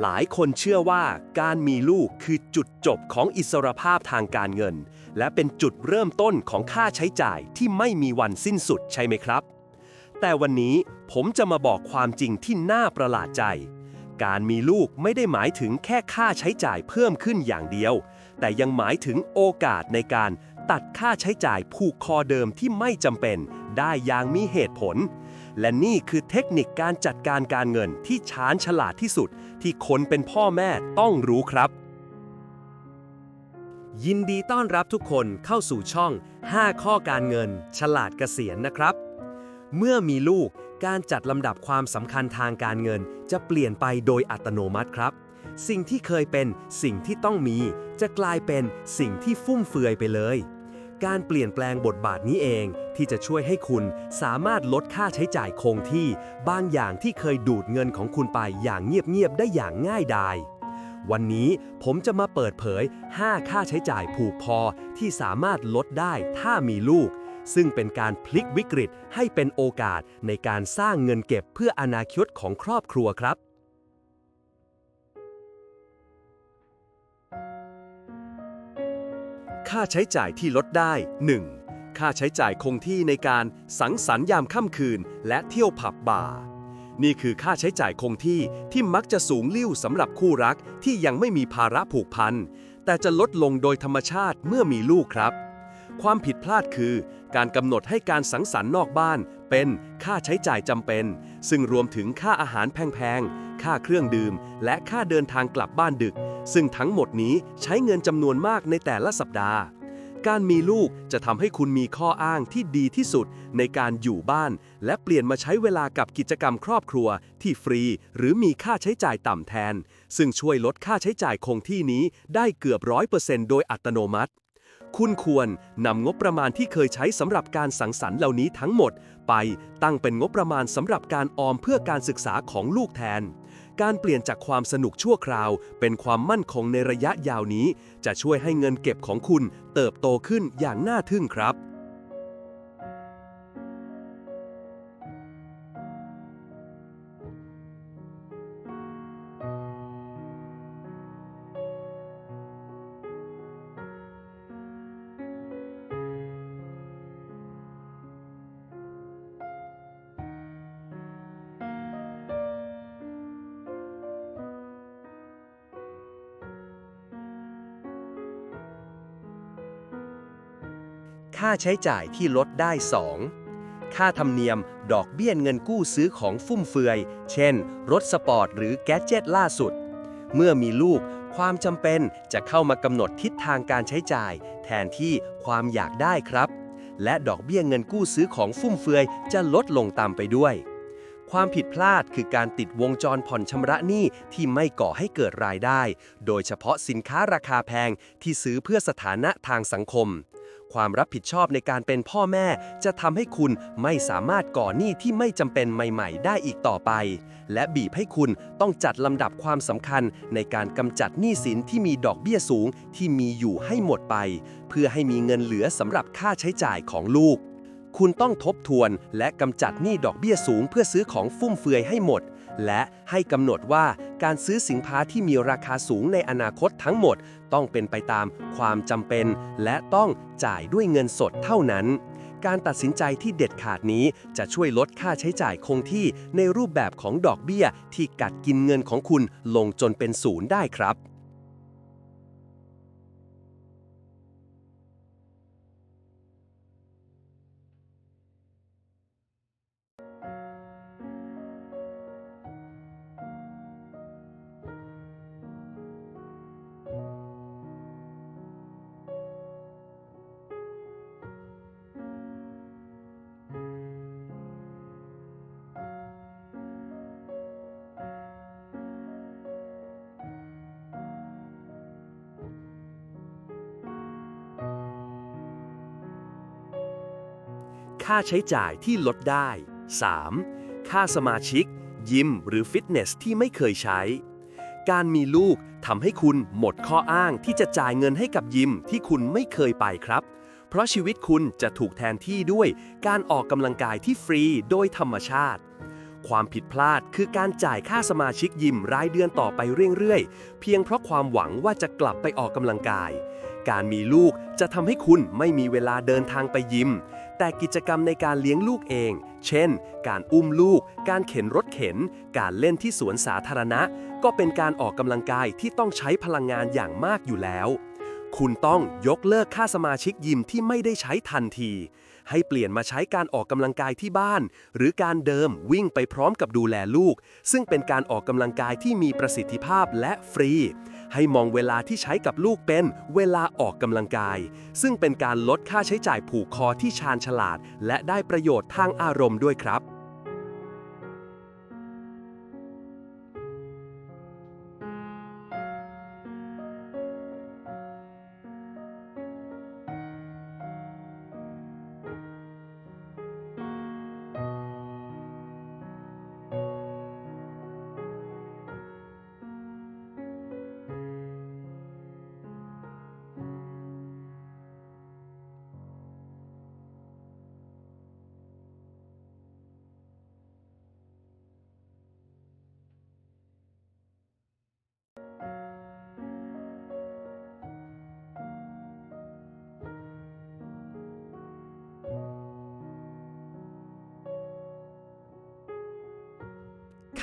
หลายคนเชื่อว่าการมีลูกคือจุดจบของอิสรภาพทางการเงิน และเป็นจุดเริ่มต้นของค่าใช้จ่ายที่ไม่มีวันสิ้นสุดใช่ไหมครับ แต่วันนี้ผมจะมาบอกความจริงที่น่าประหลาดใจ การมีลูกไม่ได้หมายถึงแค่ค่าใช้จ่ายเพิ่มขึ้นอย่างเดียว แต่ยังหมายถึงโอกาสในการ ตัดค่าใช้จ่ายผูกคอเดิมที่ไม่จำเป็น ได้อย่างมีเหตุผล และนี่คือเทคนิคการจัดการการเงินที่ชาญฉลาดที่สุด ที่คนเป็นพ่อแม่ต้องรู้ครับ ยินดีต้อนรับทุกคนเข้าสู่ช่อง 5 ข้อการเงิน ฉลาดเกษียณนะครับ เมื่อมีลูกการจัดลำดับความสำคัญทางการเงิน จะเปลี่ยนไปโดยอัตโนมัติครับ สิ่งที่เคยเป็นสิ่งที่ต้องมี จะกลายเป็นสิ่งที่ฟุ่มเฟือยไปเลย การเปลี่ยนแปลงบทบาทนี้เองที่จะช่วยให้คุณสามารถลดค่าใช้จ่ายคงที่ บางอย่างที่เคยดูดเงินของคุณไปอย่างเงียบ ๆ ได้อย่างง่ายดาย วันนี้ผมจะมาเปิดเผย 5 ค่าใช้จ่ายผูกพอที่สามารถลดได้ถ้ามีลูก ซึ่งเป็นการพลิกวิกฤตให้เป็นโอกาสในการสร้างเงินเก็บเพื่ออนาคตของครอบครัวครับ ค่าใช้จ่ายที่ลดได้ 1. ค่าใช้จ่ายคงที่ในการสังสรรค์ยามค่ำคืน และเที่ยวผับบาร์นี่คือค่าใช้จ่ายคงที่ที่มักจะสูงลิ่วสำหรับคู่รักที่ยังไม่มีภาระผูกพัน แต่จะลดลงโดยธรรมชาติเมื่อมีลูกครับ ความผิดพลาดคือ การกำหนดให้การสังสรรค์นอกบ้านเป็นค่าใช้จ่ายจำเป็น ซึ่งรวมถึงค่าอาหารแพงๆ ค่าเครื่องดื่ม และค่าเดินทางกลับบ้านดึก ซึ่งทั้งหมดนี้ใช้เงินจำนวนมากในแต่ละสัปดาห์ การมีลูกจะทำให้คุณมีข้ออ้างที่ดีที่สุดในการอยู่บ้าน และเปลี่ยนมาใช้เวลากับกิจกรรมครอบครัว ที่ฟรี หรือมีค่าใช้จ่ายต่ำแทน ซึ่งช่วยลดค่าใช้จ่ายคงที่นี้ได้เกือบร้อยเปอร์เซ็นต์โดยอัตโนมัติคุณควรนำงบประมาณที่เคยใช้สำหรับการสังสรรค์เหล่านี้ทั้งหมด ไปตั้งเป็นงบประมาณสำหรับการออมเพื่อการศึกษาของลูกแทน การเปลี่ยนจากความสนุกชั่วคราว เป็นความมั่นคงในระยะยาวนี้ จะช่วยให้เงินเก็บของคุณเติบโตขึ้นอย่างน่าทึ่งครับ ค่าใช้จ่ายที่ลดได้ 2. ค่าธรรมเนียมดอกเบี้ยเงินกู้ซื้อของฟุ่มเฟือย เช่น รถสปอร์ตหรือแกดเจ็ตล่าสุด เมื่อมีลูก ความจำเป็นจะเข้ามากำหนดทิศทางการใช้จ่าย แทนที่ความอยากได้ครับ และดอกเบี้ยเงินกู้ซื้อของฟุ่มเฟือยจะลดลงตามไปด้วย ความผิดพลาดคือการติดวงจรผ่อนชำระหนี้ที่ไม่ก่อให้เกิดรายได้ โดยเฉพาะสินค้าราคาแพงที่ซื้อเพื่อสถานะทางสังคม ความรับผิดชอบในการเป็นพ่อแม่ จะทำให้คุณไม่สามารถก่อหนี้ที่ไม่จำเป็นใหม่ ๆ ได้อีกต่อไป และบีบให้คุณต้องจัดลำดับความสำคัญในการกำจัดหนี้สินที่มีดอกเบี้ยสูงที่มีอยู่ให้หมดไป เพื่อให้มีเงินเหลือสำหรับค่าใช้จ่ายของลูก คุณต้องทบทวนและกำจัดหนี้ดอกเบี้ยสูงเพื่อซื้อของฟุ่มเฟือยให้หมด และให้กำหนดว่า การซื้อสินค้าที่มีราคาสูงในอนาคตทั้งหมด ต้องเป็นไปตามความจำเป็น และต้องจ่ายด้วยเงินสดเท่านั้น การตัดสินใจที่เด็ดขาดนี้จะช่วยลดค่าใช้จ่ายคงที่ในรูปแบบของดอกเบี้ยที่กัดกินเงินของคุณลงจนเป็นศูนย์ได้ครับ ค่าใช้จ่ายที่ลดได้ 3. ค่าสมาชิก ยิมหรือฟิตเนสที่ไม่เคยใช้ การมีลูกทำให้คุณหมดข้ออ้างที่จะจ่ายเงินให้กับยิมที่คุณไม่เคยไปครับ เพราะชีวิตคุณจะถูกแทนที่ด้วยการออกกำลังกายที่ฟรีโดยธรรมชาติ ความผิดพลาดคือการจ่ายค่าสมาชิกยิมรายเดือนต่อไปเรื่อยๆ เพียงเพราะความหวังว่าจะกลับไปออกกำลังกาย การมีลูกจะทำให้คุณไม่มีเวลาเดินทางไปยิม แต่กิจกรรมในการเลี้ยงลูกเอง เช่น การอุ้มลูก การเข็นรถเข็น การเล่นที่สวนสาธารณะ ก็เป็นการออกกำลังกายที่ต้องใช้พลังงานอย่างมากอยู่แล้ว คุณต้องยกเลิกค่าสมาชิกยิมที่ไม่ได้ใช้ทันที ให้เปลี่ยนมาใช้การออกกำลังกายที่บ้าน หรือการเดิมวิ่งไปพร้อมกับดูแลลูก ซึ่งเป็นการออกกำลังกายที่มีประสิทธิภาพและฟรี ให้มองเวลาที่ใช้กับลูกเป็นเวลาออกกำลังกาย ซึ่งเป็นการลดค่าใช้จ่ายผูกคอที่ชาญฉลาด และได้ประโยชน์ทางอารมณ์ด้วยครับ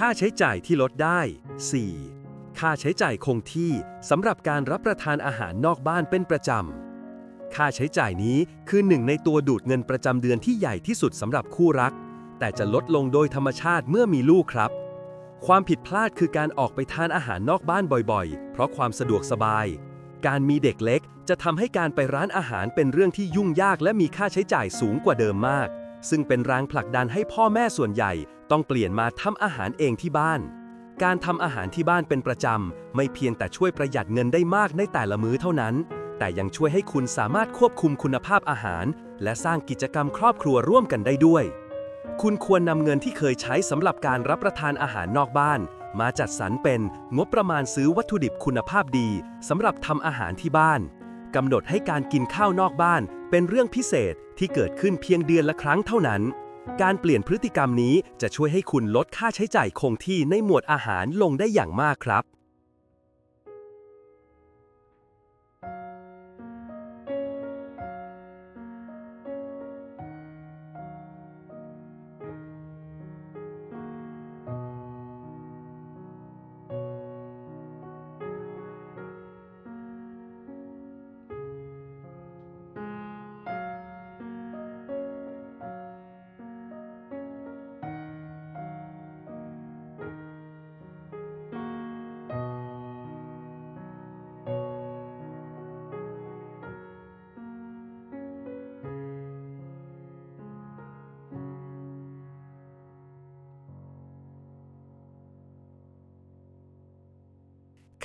ค่าใช้จ่ายที่ลดได้ 4. ค่าใช้จ่ายคงที่สำหรับการรับประทานอาหารนอกบ้านเป็นประจำ ค่าใช้จ่ายนี้คือหนึ่งในตัวดูดเงินประจำเดือนที่ใหญ่ที่สุดสำหรับคู่รัก แต่จะลดลงโดยธรรมชาติเมื่อมีลูกครับ ความผิดพลาดคือการออกไปทานอาหารนอกบ้านบ่อยๆ เพราะความสะดวกสบาย การมีเด็กเล็กจะทำให้การไปร้านอาหารเป็นเรื่องที่ยุ่งยากและมีค่าใช้จ่ายสูงกว่าเดิมมาก ซึ่งเป็นแรงผลักดันให้พ่อแม่ส่วนใหญ่ ต้องเปลี่ยนมาทำอาหารเองที่บ้าน การทำอาหารที่บ้านเป็นประจำ ไม่เพียงแต่ช่วยประหยัดเงินได้มากในแต่ละมื้อเท่านั้น แต่ยังช่วยให้คุณสามารถควบคุมคุณภาพอาหาร และสร้างกิจกรรมครอบครัวร่วมกันได้ด้วย คุณควรนำเงินที่เคยใช้สำหรับการรับประทานอาหารนอกบ้าน มาจัดสรรเป็นงบประมาณซื้อวัตถุดิบคุณภาพดีสำหรับทำอาหารที่บ้านกำหนดให้การกินข้าวนอกบ้าน เป็นเรื่องพิเศษที่เกิดขึ้นเพียงเดือนละครั้งเท่านั้น การเปลี่ยนพฤติกรรมนี้จะช่วยให้คุณลดค่าใช้จ่ายคงที่ในหมวดอาหารลงได้อย่างมากครับ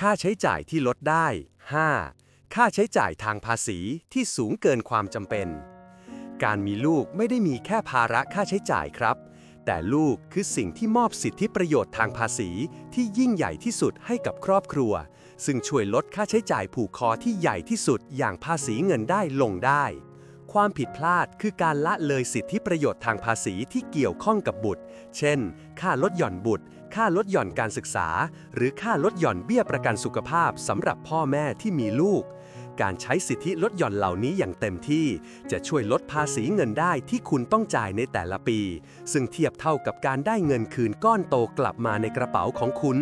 ค่าใช้จ่ายที่ลดได้ 5. ค่าใช้จ่ายทางภาษีที่สูงเกินความจำเป็น การมีลูกไม่ได้มีแค่ภาระค่าใช้จ่ายครับ แต่ลูกคือสิ่งที่มอบสิทธิประโยชน์ทางภาษีที่ยิ่งใหญ่ที่สุดให้กับครอบครัว ซึ่งช่วยลดค่าใช้จ่ายผูกคอที่ใหญ่ที่สุดอย่างภาษีเงินได้ลงได้ ความผิดพลาดคือการละเลยสิทธิประโยชน์ทางภาษีที่เกี่ยวข้องกับบุตร เช่น ค่าลดหย่อนบุตร ค่าลดหย่อนการศึกษา หรือค่าลดหย่อนเบี้ยประกันสุขภาพสำหรับพ่อแม่ที่มีลูก การใช้สิทธิลดหย่อนเหล่านี้อย่างเต็มที่ จะช่วยลดภาษีเงินได้ที่คุณต้องจ่ายในแต่ละปี ซึ่งเทียบเท่ากับการได้เงินคืนก้อนโตกลับมาในกระเป๋าของคุณ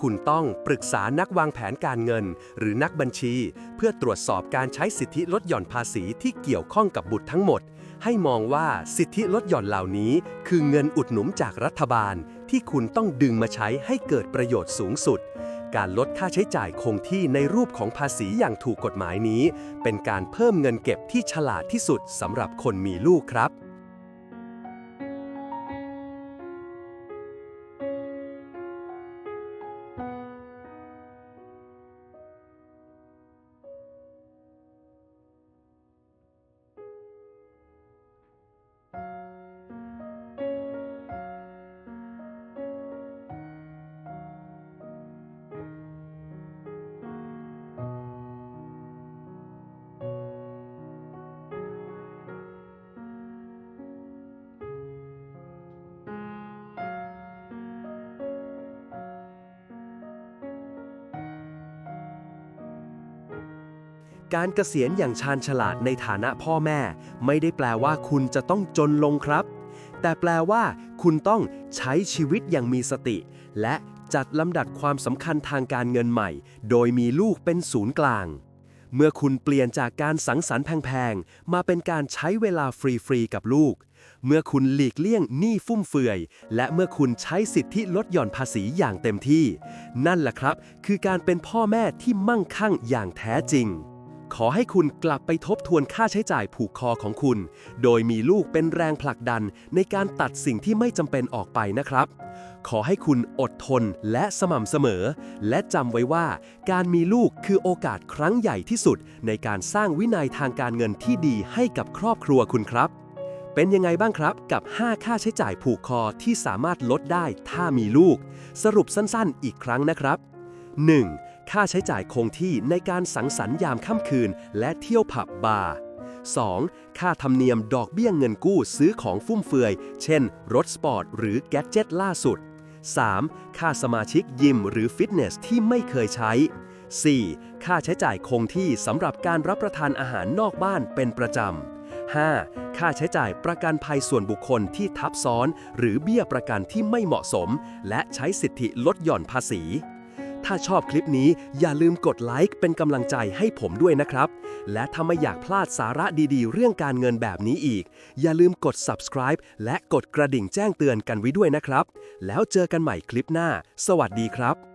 คุณต้องปรึกษานักวางแผนการเงิน หรือนักบัญชี เพื่อตรวจสอบการใช้สิทธิลดหย่อนภาษีที่เกี่ยวข้องกับบุตรทั้งหมด ให้มองว่าสิทธิลดหย่อนเหล่านี้ คือเงินอุดหนุนจากรัฐบาล ที่คุณต้องดึงมาใช้ให้เกิดประโยชน์สูงสุด การลดค่าใช้จ่ายคงที่ในรูปของภาษีอย่างถูกกฎหมายนี้ เป็นการเพิ่มเงินเก็บที่ฉลาดที่สุดสำหรับคนมีลูกครับ การเกษียณอย่างชาญฉลาดในฐานะพ่อแม่ ไม่ได้แปลว่าคุณจะต้องจนลงครับ แต่แปลว่า คุณต้องใช้ชีวิตอย่างมีสติ และจัดลำดับความสำคัญทางการเงินใหม่ โดยมีลูกเป็นศูนย์กลาง เมื่อคุณเปลี่ยนจากการสังสรรค์แพงๆ มาเป็นการใช้เวลาฟรีๆ กับลูก เมื่อคุณหลีกเลี่ยงหนี้ฟุ่มเฟือย และเมื่อคุณใช้สิทธิลดหย่อนภาษีอย่างเต็มที่ นั่นแหละครับ คือการเป็นพ่อแม่ที่มั่งคั่งอย่างแท้จริง ขอให้คุณกลับไปทบทวนค่าใช้จ่ายผูกคอของคุณ โดยมีลูกเป็นแรงผลักดันในการตัดสิ่งที่ไม่จำเป็นออกไปนะครับ ขอให้คุณอดทนและสม่ำเสมอ และจำไว้ว่าการมีลูกคือโอกาสครั้งใหญ่ที่สุด ในการสร้างวินัยทางการเงินที่ดีให้กับครอบครัวคุณครับ เป็นยังไงบ้างครับกับ 5 ค่าใช้จ่ายผูกคอที่สามารถลดได้ถ้ามีลูก สรุปสั้นๆ อีกครั้งนะครับ 1. ค่าใช้จ่ายคงที่ในการสังสรรค์ยามค่ำคืน และเที่ยวผับบาร์ 2. ค่าธรรมเนียมดอกเบี้ยเงินกู้ซื้อของฟุ่มเฟือย เช่น รถสปอร์ต หรือแกดเจ็ตล่าสุด 3. ค่าสมาชิกยิมหรือฟิตเนสที่ไม่เคยใช้ 4. ค่าใช้จ่ายคงที่สำหรับการรับประทานอาหารนอกบ้านเป็นประจำ 5. ค่าใช้จ่ายประกันภัยส่วนบุคคลที่ทับซ้อน หรือเบี้ยประกันที่ไม่เหมาะสม และใช้สิทธิลดหย่อนภาษี ถ้าชอบคลิปนี้อย่าลืมกดไลค์เป็นกำลังใจให้ผมด้วยนะครับ และถ้าไม่อยากพลาดสาระดีๆ เรื่องการเงินแบบนี้อีก อย่าลืมกด subscribe และกดกระดิ่งแจ้งเตือนกันไว้ด้วยนะครับ แล้วเจอกันใหม่คลิปหน้า สวัสดีครับ